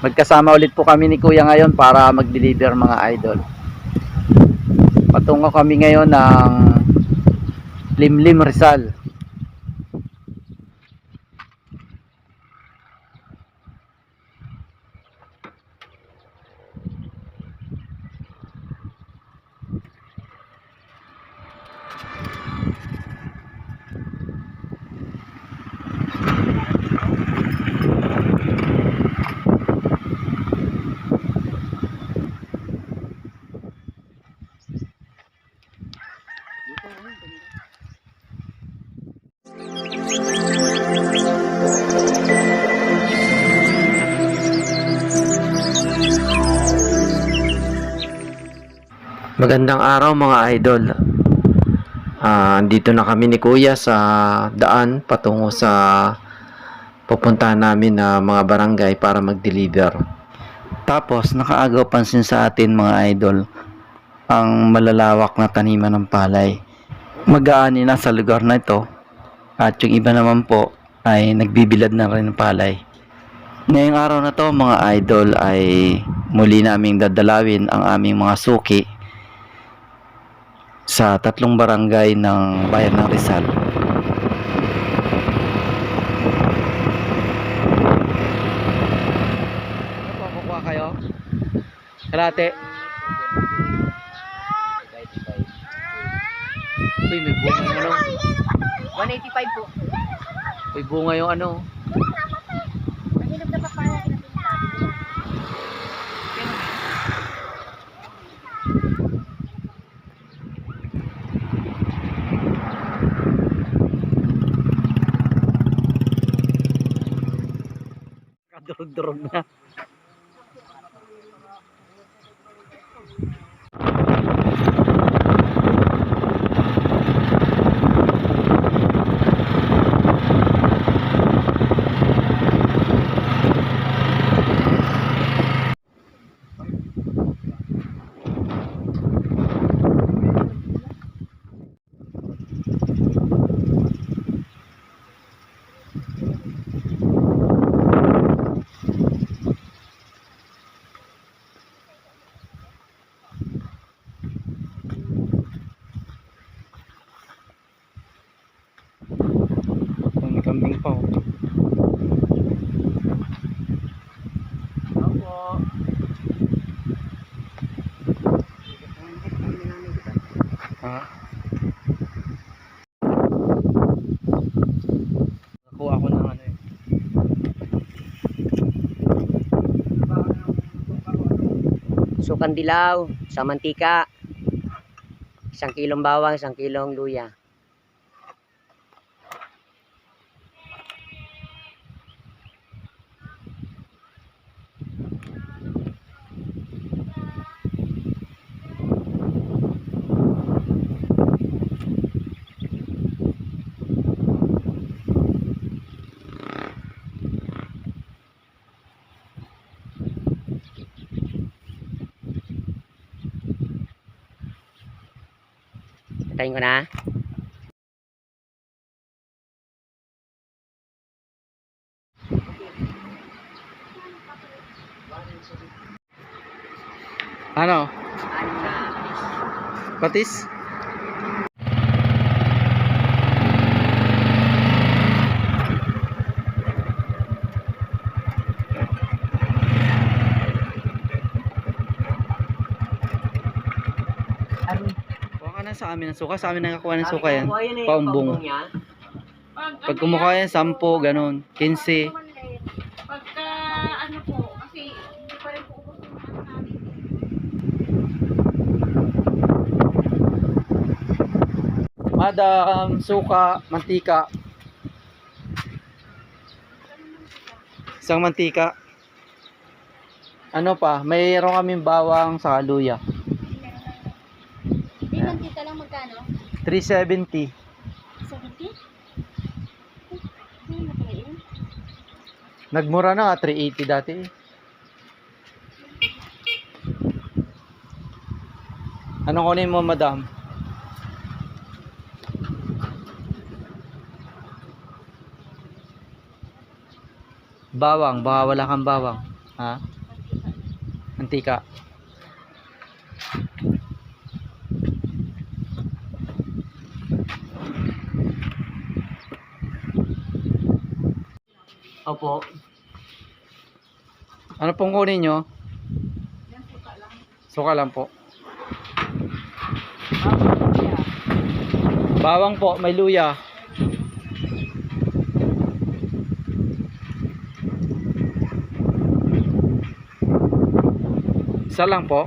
Magkasama ulit po kami ni Kuya ngayon para mag-deliver mga idol. Patungo kami ngayon ng Limlim Rizal. Magandang araw mga idol. Ah, andito na kami ni Kuya sa daan patungo sa pupuntahan namin na mga barangay para mag-deliver. Tapos nakaagaw pansin sa atin mga idol ang malalawak na taniman ng palay. Mag-aani na sa lugar na ito at yung iba naman po ay nagbibilad na rin ng palay. Ngayong araw na to mga idol ay muli naming dadalawin ang aming mga suki sa tatlong barangay ng bayan ng Rizal. Ano po, kukuha kayo? Kalate? Uy, may bunga yung ano. 185 po. May bunga yung ano. Kadurog-durog na. May kambing pa oh. Opo. Ha? Nakuha ko ng ano eh. Sukan dilaw, sa mantika. Isang kilong bawang, isang kilong luya. Patayin ko na. Ano? Patis? Sa amin ng suka. Sa amin nakakuha ng suka yan. Paumbong. Pag kumuha yan, 10, ganun. 15. Pagka ano po, kasi hindi pa rin po ubos yung namin. Madam, suka, mantika. Isang mantika. Ano pa? Mayroon kaming bawang sa luya. Hindi man kita lang magkano? 370. 70? Hindi na pala yun. Nagmura na nga, 380 dati. eh. Anong kunin mo, madam? Bawang, baka wala kang bawang. Ha? Antika. Opo. Ano pong kunin nyo? Suka lang po. Bawang po, may luya. Isa lang po.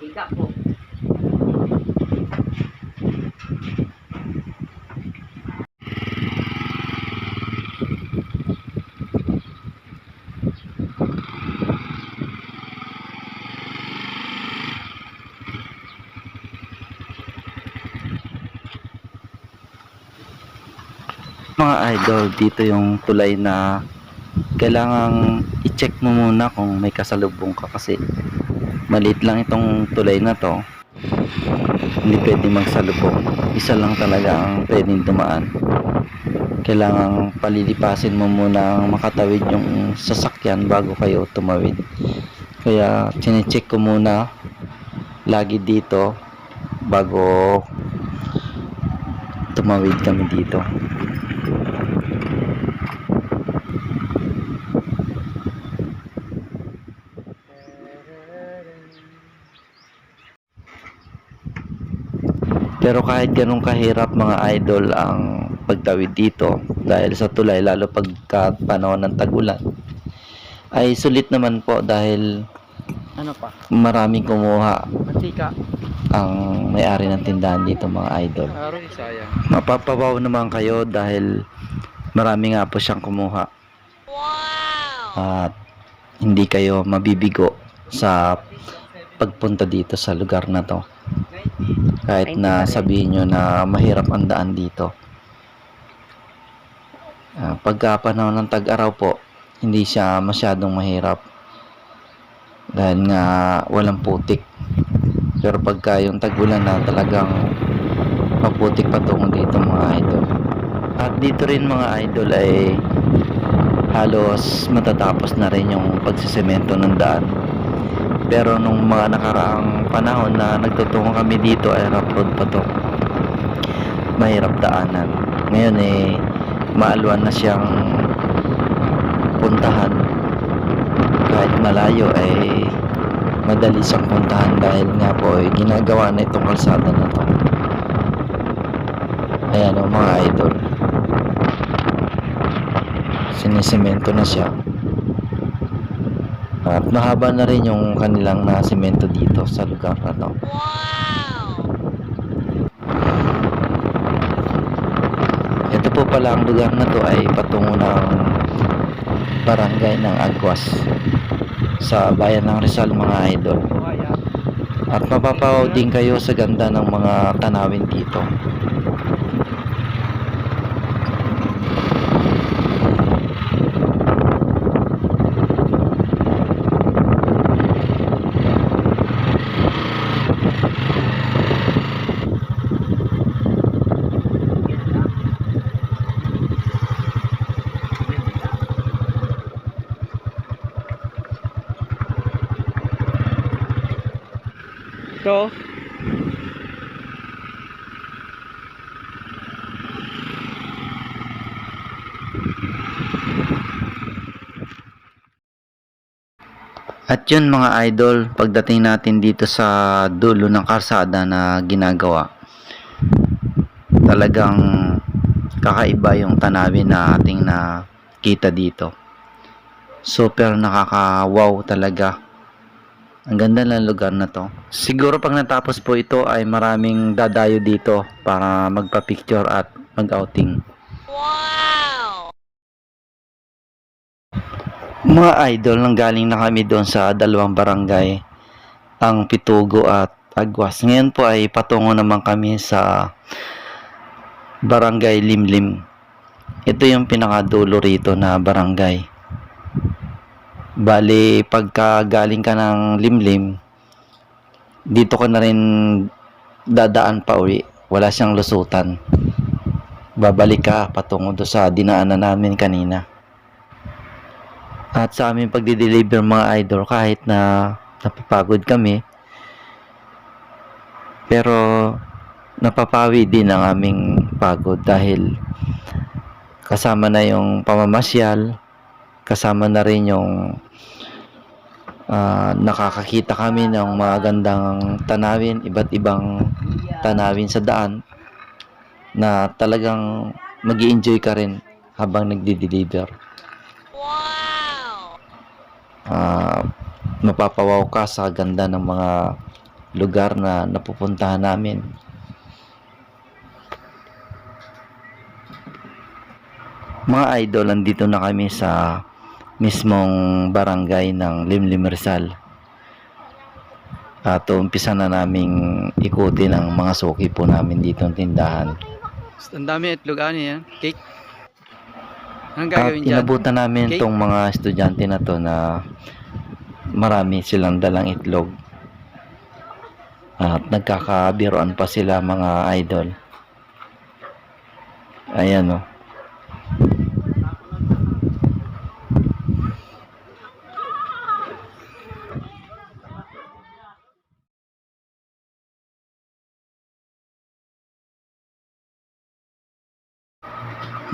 Tika po. Idol, dito yung tulay na kailangang i-check mo muna kung may kasalubong ka kasi maliit lang itong tulay na to. Hindi pwedeng magsalubong. Isa lang talaga ang pwedeng dumaan. Kailangang palilipasin mo muna ang makatawid yung sasakyan bago kayo tumawid. Kaya chinecheck ko muna lagi dito bago tumawid kami dito Pero kahit ganun kahirap mga idol ang pagtawid dito dahil sa tulay lalo pagka panahon ng tagulan ay sulit naman po dahil Ano pa? maraming kumuha Antika. ang may-ari ng tindahan dito mga idol. Araw sayang. Mapapawaw naman kayo dahil marami nga po siyang kumuha. At hindi kayo mabibigo sa pagpunta dito sa lugar na to. Kahit na sabihin nyo na mahirap ang daan dito. Ah, pagka panahon ng tag-araw po, hindi siya masyadong mahirap. Dahil nga walang putik. Pero pagka yung tag-ulan na talagang maputik patungo dito mga idol. At dito rin mga idol ay halos matatapos na rin yung pagsisemento ng daan. Pero nung mga nakaraang panahon na nagtutungo kami dito ay rough road pa to. Mahirap daanan. Ngayon eh maaluan na siyang puntahan. Kahit malayo ay madali siyang puntahan dahil nga po ay ginagawa na itong kalsada na to. Ayan o mga idol. Sinisemento na siya. At mahaba na rin yung kanilang na semento dito sa lugar na to. Ito po pala ang lugar na to ay patungo ng barangay ng Agwas sa bayan ng Rizal mga idol. At mapapawaw din kayo sa ganda ng mga tanawin dito. Ito. At yun mga idol, pagdating natin dito sa dulo ng karsada na ginagawa, talagang kakaiba yung tanawin na ating nakita dito. Super nakaka-wow talaga. Ang ganda ng lugar na to. Siguro pag natapos po ito ay maraming dadayo dito para magpa-picture at mag-outing. Mga idol, nang galing na kami doon sa dalawang barangay, ang Pitugo at Agwas. Ngayon po ay patungo naman kami sa barangay Limlim. Ito yung pinakadulo rito na barangay. Bali, pagka galing ka ng Limlim, dito ka na rin dadaan pa uwi. Wala siyang lusutan. Babalik ka patungo doon sa dinaanan namin kanina. At sa aming pagdi-deliver mga idol kahit na napapagod kami pero napapawi din ang aming pagod dahil kasama na yung pamamasyal kasama na rin yung ah, nakakakita kami ng mga gandang tanawin iba't ibang tanawin sa daan na talagang mag enjoy ka rin habang nagdi-deliver. Ah, mapapawaw ka sa ganda ng mga lugar na napupuntahan namin. Mga idol, andito na kami sa mismong barangay ng Limlim Rizal. At umpisa na naming ikutin ang mga suki po namin dito ng tindahan. Ang dami itlog ano yan? Cake? Anong At gagawin dyan? inabutan namin Cake? tong mga estudyante na to na marami silang dalang itlog. At nagkakabiroan pa sila mga idol. Ayan oh.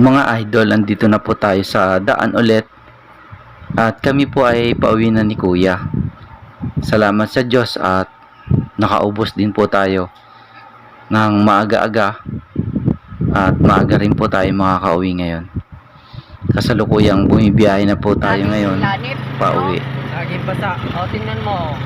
Mga idol, andito na po tayo sa daan ulit. At kami po ay pauwi na ni Kuya. Salamat sa Diyos at nakaubos din po tayo ng maaga-aga at maaga rin po tayo makakauwi ngayon. Kasalukuyang bumibiyahe na po tayo ngayon pauwi. Laging basa. O, tingnan mo.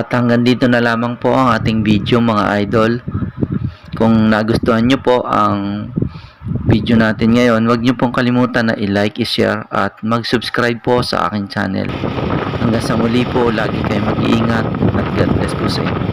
At hanggang dito na lamang po ang ating video mga idol. Kung nagustuhan nyo po ang video natin ngayon, huwag nyo pong kalimutan na i-like, i-share at mag-subscribe po sa aking channel. Hanggang sa muli po, lagi kayo mag-iingat at God bless po sa inyo.